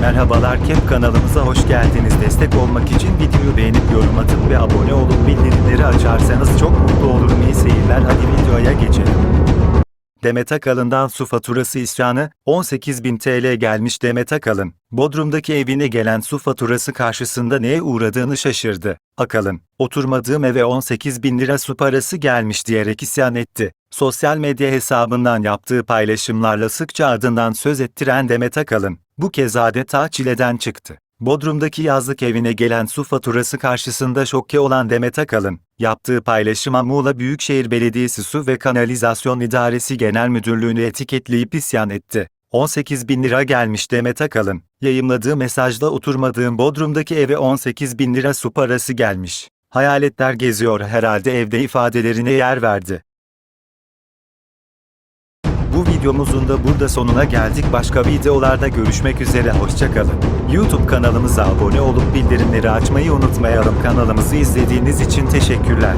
Merhabalar Kep kanalımıza hoş geldiniz. Destek olmak için videoyu beğenip yorum atıp ve abone olup bildirimleri açarsanız çok mutlu olurum. İyi seyirler hadi videoya geçelim. Demet Akalın'dan su faturası isyanı, 18.000 TL gelmiş Demet Akalın, Bodrum'daki evine gelen su faturası karşısında neye uğradığını şaşırdı. Akalın, oturmadığım eve 18.000 lira su parası gelmiş diyerek isyan etti. Sosyal medya hesabından yaptığı paylaşımlarla sıkça adından söz ettiren Demet Akalın, bu kez adeta çileden çıktı. Bodrum'daki yazlık evine gelen su faturası karşısında şokke olan Demet Akalın, yaptığı paylaşıma Muğla Büyükşehir Belediyesi Su ve Kanalizasyon İdaresi Genel Müdürlüğü'nü etiketleyip isyan etti. 18 bin lira gelmiş Demet Akalın, yayımladığı mesajda oturmadığım Bodrum'daki eve 18 bin lira su parası gelmiş. Hayaletler geziyor herhalde evde ifadelerine yer verdi. Bu videomuzun da burada sonuna geldik. Başka videolarda görüşmek üzere. Hoşçakalın. YouTube kanalımıza abone olup bildirimleri açmayı unutmayalım. Kanalımızı izlediğiniz için teşekkürler.